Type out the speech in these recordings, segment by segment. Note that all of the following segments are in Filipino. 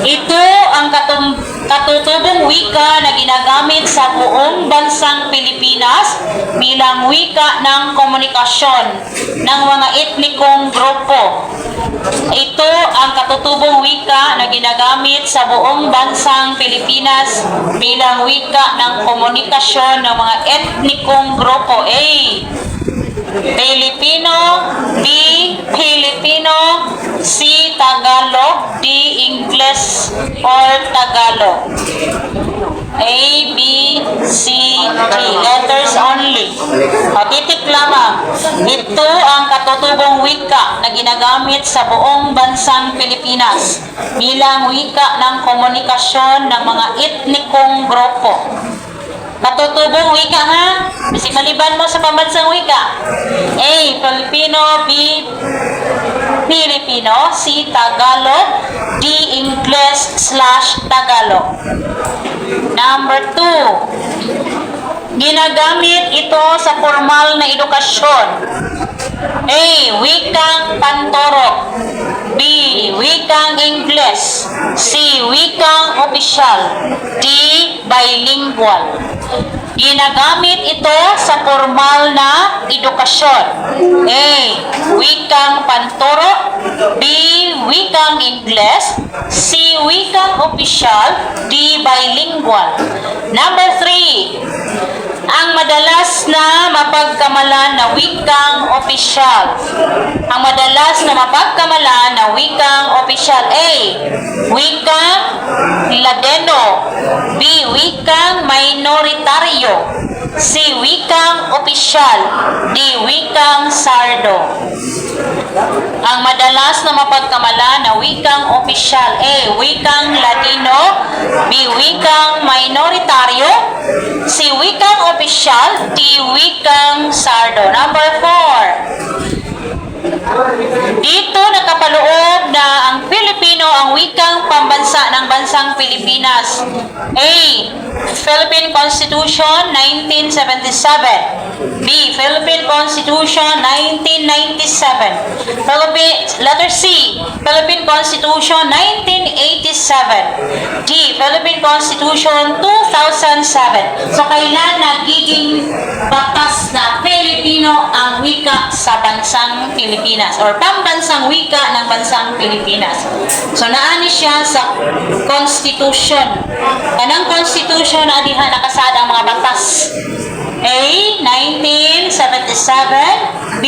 Ito ang katutubong wika na ginagamit sa buong bansang Pilipinas bilang wika ng komunikasyon ng mga etnikong grupo. Ito ang katutubong wika na ginagamit sa buong bansang Pilipinas bilang wika ng komunikasyon ng mga etnikong grupo. A. Filipino, B. Filipino, C. Tagalog, D. English or Tagalog. A, B, C, D. Letters only. O, titik lamang. Ito ang katutubong wika na ginagamit sa buong bansang Pilipinas bilang wika ng komunikasyon ng mga etnikong grupo. Katutubong wika ha? Bisig maliban mo sa pambansang wika. A. Filipino. B. Filipino. C. Tagalog. D. English slash Tagalog. Number 2. Ginagamit ito sa formal na edukasyon. A. Wikang Pantorok. B. Wikang English. C. Wikang Opisyal. D. Bilingual. Ginagamit ito sa formal na edukasyon. A. Wikang Pantorok. B. Wikang English. C. Wikang Opisyal. D. Bilingual. Number 3 ang madalas na mapagkamalan na wikang opisyal. Ang madalas na mapagkamalan na wikang opisyal. A. Wikang Ladeno. B. Wikang minoritaryo. C. Wikang opisyal. D. Wikang sardo. Ang madalas na mapagkamalan na wikang opisyal. A. Wikang Ladino. B. Wikang minoritaryo. C. Wikang opisyal. D. Wikang sardo. Number 4. Dito nakapaloob na ang Filipino ang wikang pambansa ng bansang Pilipinas. A. Philippine Constitution 1977. B. Philippine Constitution 1997. Philippine, letter C. Philippine Constitution 1987. D. Philippine Constitution 2007. So kailan nagiging batas na Filipino ang wika sa bansang Pilipinas or pambansang wika ng bansang Pilipinas. So naani siya sa Constitution. Kanang Constitution na diha nakasada ang mga batas. A. 1977 B.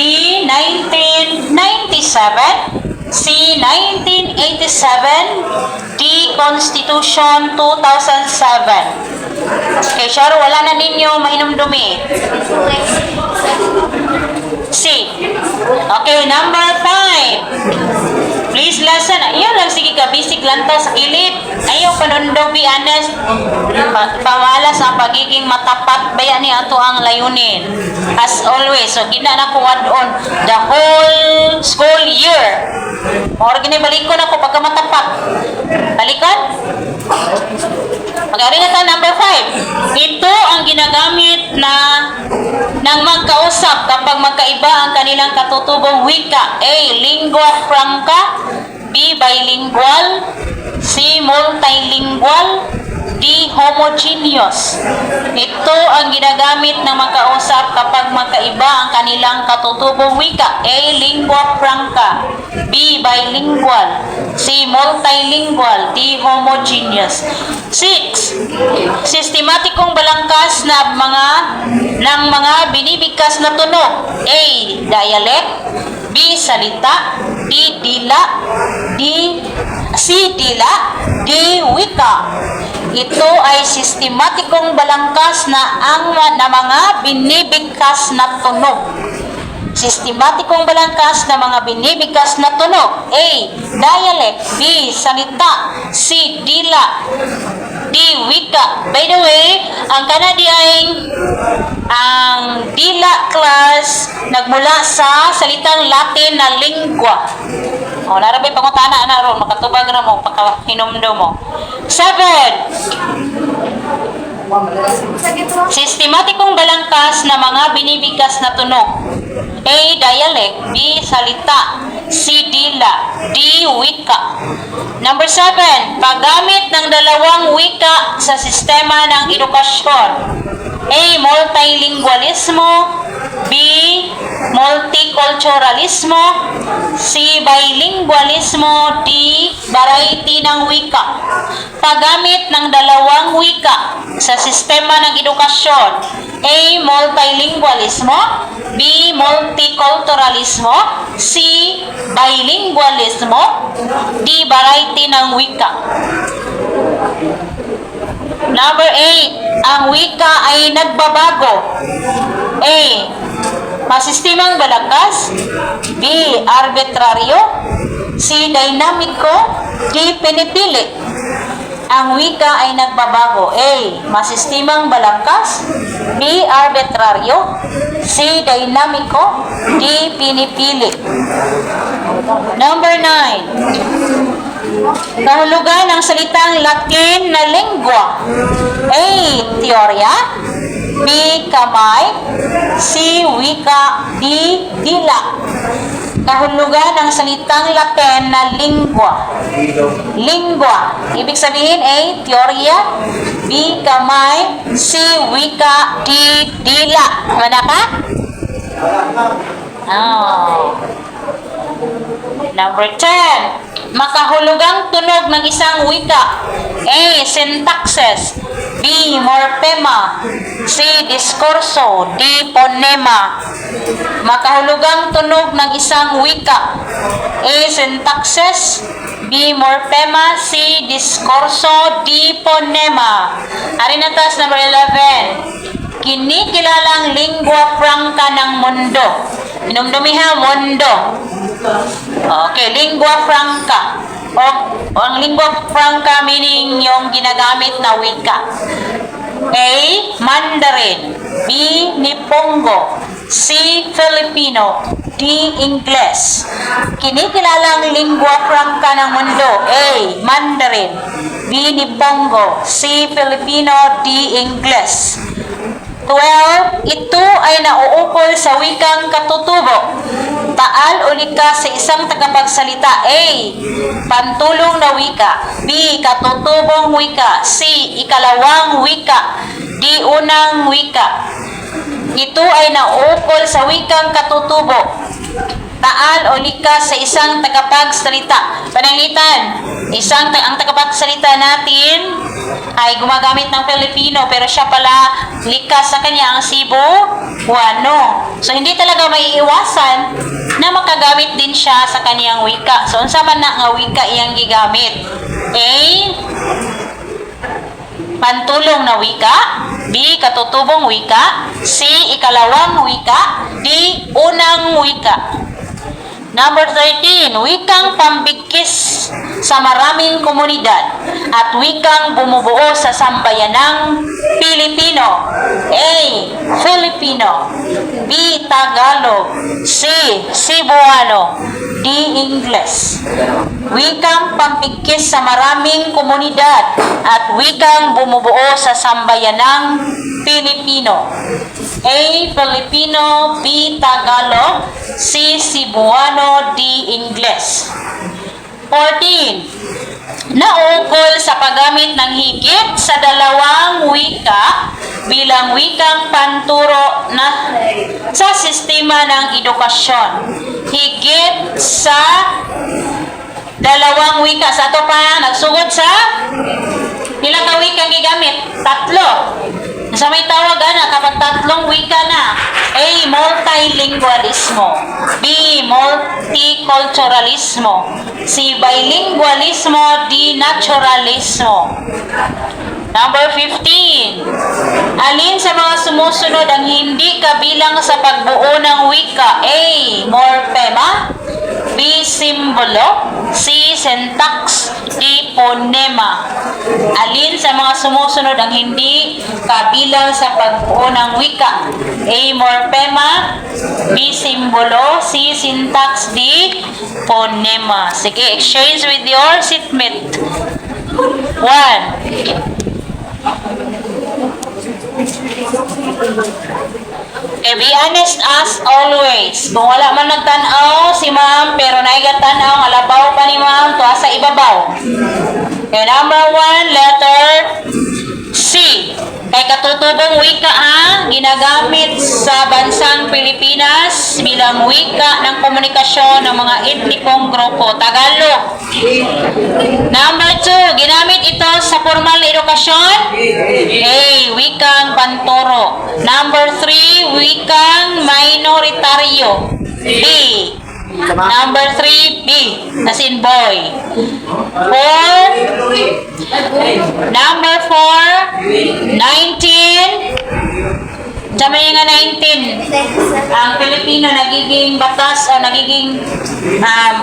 1997 C. 1987 D. Constitution 2007 Okay, Sharo, wala na ninyo mainom dumi. C. Okay, number 5. Please listen. Ayaw lang sige ka, basic lang to sa kilid. Ayaw panundog, be honest. Pa pamala sa pagiging matapat, bayan ni ato ang layunin. As always, so gina na ko on the whole school year. Or ginibalikon ako pagka matapat. Balikon? Pag-ari na tayo, number 5. Ito ang ginagamit na ng magkausap kapag magkaiba ang kanilang katutubong wika. A. Lingua franca. B. Bilingual. C. Multilingual. D. Homogeneous. Ito ang ginagamit ng magkausap kapag magkaiba ang kanilang katutubong wika. A. Lingua franca. B. Bilingual. C. Multilingual. D. Homogeneous. 6. Sistematikong balangkas na mga ng mga binibigkas na tunog. A. Dialect. B. Salita. D. Dila. D. C. Dila. D. Wika. Ito ay sistematikong balangkas na ang na mga binibigkas na tunog. Sistematikong balangkas na mga binibigkas na tunog. A. Dialect. B. Salita. C. Dila. D. Wika. By the way, ang Kanadi ay ang Dila class nagmula sa salitang Latin na lingua. O, narabay pangutana na ron, makatubag na mo, pagkahinumdo mo. Seven, Sistematikong balangkas na mga binibigkas na tunog. A. Dialect. B. Salita. C. Dila. D. Wika. Number seven, paggamit ng dalawang wika sa sistema ng edukasyon. A. Multilingualismo. B. Multiculturalismo. C. Bilingualismo. D. Variety ng wika. Paggamit ng dalawang wika sa sistema ng edukasyon. A. Multilingualismo. B. Multiculturalismo. C. Bilingualismo. D. Variety ng wika. Number 8. Ang wika ay nagbabago. A. Masistemang balakas. B. Arbitraryo. C. Dinamiko. D. Pinipili. Ang wika ay nagbabago. A. Masistemang balakas. B. Arbitraryo. C. Dinamiko. D. Pinipili. Number 9. Kahulugan ng salitang Latin na lingua. A. Teorya. B. Kamay. C. Wika. D. Dila. Kahulugan ng salitang Latin na lingua. Lingua. Ibig sabihin A. Teorya. B. Kamay. C. Wika. D. Dila. Mana ka? Oh. Number 10. Makahulugang tunog ng isang wika. A. Syntaxes. B. Morphema. C. Diskurso. D. Phonema. Makahulugang tunog ng isang wika. A. Syntaxes. B. Morphema. C. Diskurso. D. Phonema. Ari na taas number 11. Kinikilalang lingua franca ng mundo. Minumdumiha, mundo. Okay, lingua franca. O, ang lingua franca meaning yung ginagamit na wika. A. Mandarin. B. Nipongo. C. Filipino. D. Ingles. Kinikilalang lingua franca ng mundo. A. Mandarin. B. Nipongo. C. Filipino. D. Ingles. 12. Ito ay nauukol sa wikang katutubo. Taal o lika sa isang tagapagsalita. A. Pantulong na wika. B. Katutubong wika. C. Ikalawang wika. D. Unang wika. Ito ay nauukol sa wikang katutubo. Taal o lika sa isang tagapagsalita. Pananglitan, isang ang tagapagsalita natin ay gumagamit ng Filipino pero siya pala likas sa kanya ang Cebuano. So hindi talaga may iwasan na makagamit din siya sa kaniyang wika. So unsa man na nga wika iyang gigamit? A. Pantulong na wika. B. Katutubong wika. C. Ikalawang wika. D. Unang wika. Number 13, wikang pambigkis sa maraming komunidad at wikang bumubuo sa sambayanang Pilipino. A. Filipino B. Tagalog C. Cebuano D. Ingles Wikang pambigkis sa maraming komunidad at wikang bumubuo sa sambayanang Pilipino. A. Filipino B. Tagalog C. Cebuano D. Ingles 14. Naukol sa paggamit ng higit sa dalawang wika bilang wikang panturo na sa sistema ng edukasyon. Higit sa dalawang wika. Sa ato pa, nagsugod sa ilang ka gigamit? Tatlo. Sa may tawag ana kapag tatlong wika na. A. Multilingualismo. B. Multiculturalismo. C. Bilingualismo. D. Naturalismo. Number 15. Alin sa mga sumusunod ang hindi kabilang sa pagbuo ng wika? A. Morphema. B. Simbolo. C. Syntax. D. Phonema. Alin sa mga sumusunod ang hindi kabilang sa pagbuo ng wika? A. Morphema. B. Simbolo. C. Syntax. D. Phonema. Sige, exchange with your seatmate. One. Okay, be honest as always. Kung wala man nagtanaw si ma'am, pero naigatan-aw, alabaw pa ni ma'am, tuwa sa ibabaw. Okay, number one, letter C. Kay katutubong wika ha, ginagamit sa bansang Pilipinas bilang wika ng komunikasyon ng mga etnikong grupo. Tagalog. Number two, ginamit ito sa formal na edukasyon. A. Wikang panturo. Number three, wikang minoritaryo. B. Number three, B. As in boy. Four. Number four, 19. Sama yung nga 19. Ang Pilipino nagiging batas o nagiging um,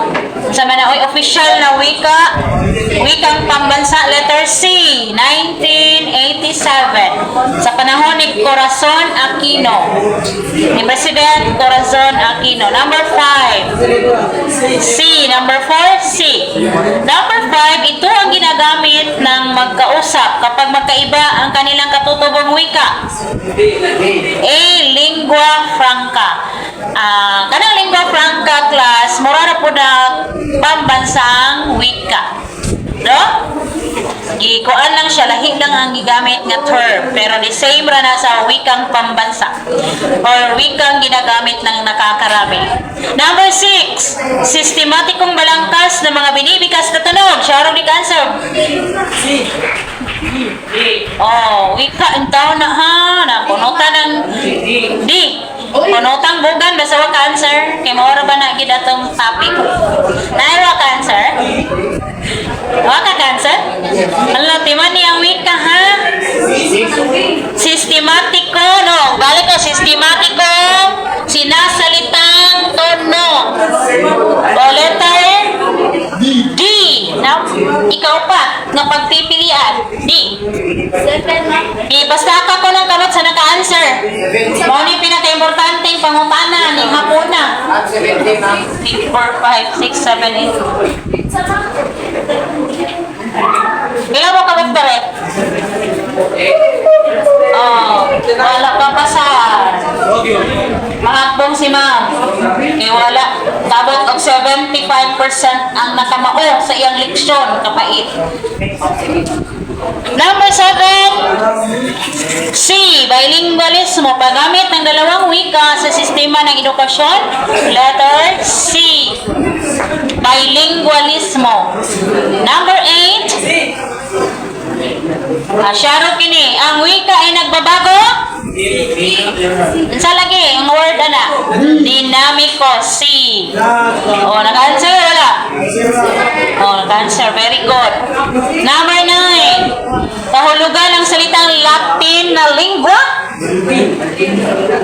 sama na oy, official na wika wikang pambansa letter C 1987 sa panahon ni Corazon Aquino ni President Corazon Aquino number 5 C number 4 C number 5 ito ang ginagamit ng magkausap kapag magkaiba ang kanilang katutubong wika A. Lingua franca. Ah, kanang lingua franca class, mura na po na pambansang wika. No? Gikuan lang siya, lahi lang ang gigamit nga term. Pero the same ra na sa wikang pambansa. Or wikang ginagamit ng nakakarami. Number six, sistematikong balangkas ng mga binibikas na tunog. Siya rin answer. Oh, wika ang na ha. Napunutan ng D. Punutang bugan, basta wa cancer. Kaya maura ba na gid atong topic? Naira cancer? Wa ka cancer? Ala, timan niya ang wika ha? Sistematiko, no? Balik ko, sistematiko. Sinasalitang tono. O letter D. Na, ikaw pa, na. D. Ibasta ka ko ng kamot sa naka-answer. Mo ni pinaka-importante yung pangutana ni hapuna. 3, 4, 5, 6, 7, 8. Ilan mo kamot ba rin? Oh, wala pa pa sa Mahapong si ma'am. Eh wala. Dapat og 75% ang nakamao sa iyang leksyon. Kapait. Number 7. C. Bilingualismo. Paggamit ng dalawang wika sa sistema ng edukasyon. Letter C. Bilingualismo. Number 8. Ah, Sharon kini, ang wika ay nagbabago? Sa lagi, ang word ana. Dinamiko, C. Oh, nag-answer wala? Oh, nag-answer. Very good. Number 9. Kahulugan ng salitang Latin na lingua?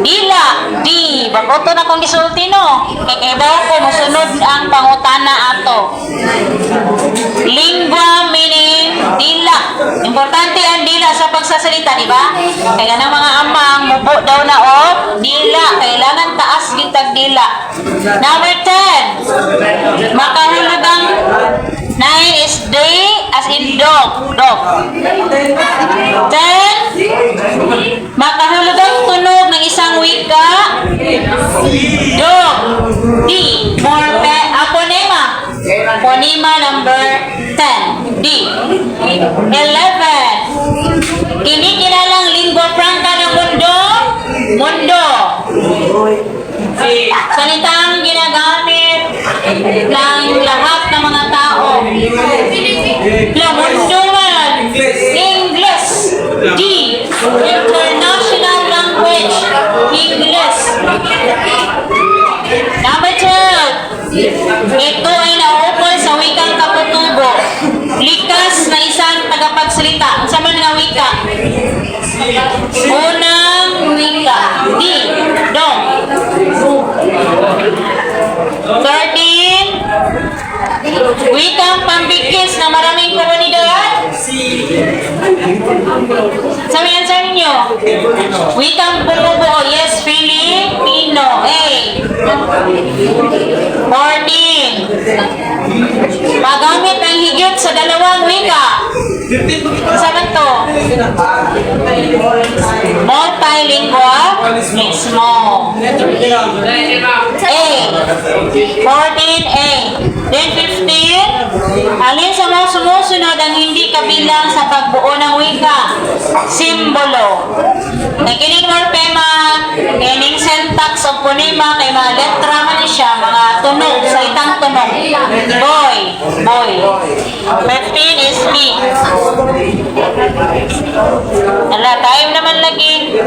Dila, di, bagoto na kong gisulti no. Kay ko, musunod ang pangutana ato. Lingua meaning dila. Importante ang pagsasalita, di ba? Kaya ng mga amang mubo daw na o dila. Kailangan taas kitag dila. Number 10. Makahulugang 9 is day as in dog. Dog. 10. Makahulugang tunog ng isang wika. Dog. D. More pe. Aponema. Phonema number 10. D. 11. Mundo. Salitang ginagamit ng lahat ng mga tao. La mundo man. English. D. International language. English. Number 12. Ito ay naukol sa wikang katutubo. Likas na isang tagapagsalita. Sa man nga wika? Unang wika. D. Dong. 13. Wikang pambigkis na maraming komunidad. Sa may answer ninyo? Wikang bumubuo. Yes, Filipino. A. 14. Magamit ang higit sa dalawang wika. Sa man to? Multilingual mismo. A. 14A. Then 15. Alin sa mga sumusunod ang hindi kabilang sa pagbuo ng wika? Simbolo. Nakinig morpema, kining syntax o punima, kay mga letra man siya, mga tunog, sa itang tunog. Boy, boy. 15 is me. Ala, time naman lagi.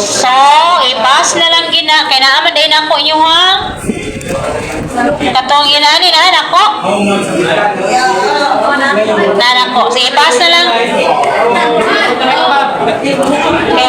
So, i-pass na lang gina. Kaya naaman din ako inyo ha. Katong inani na nako. Na nako. Sige, pass na lang. Okay,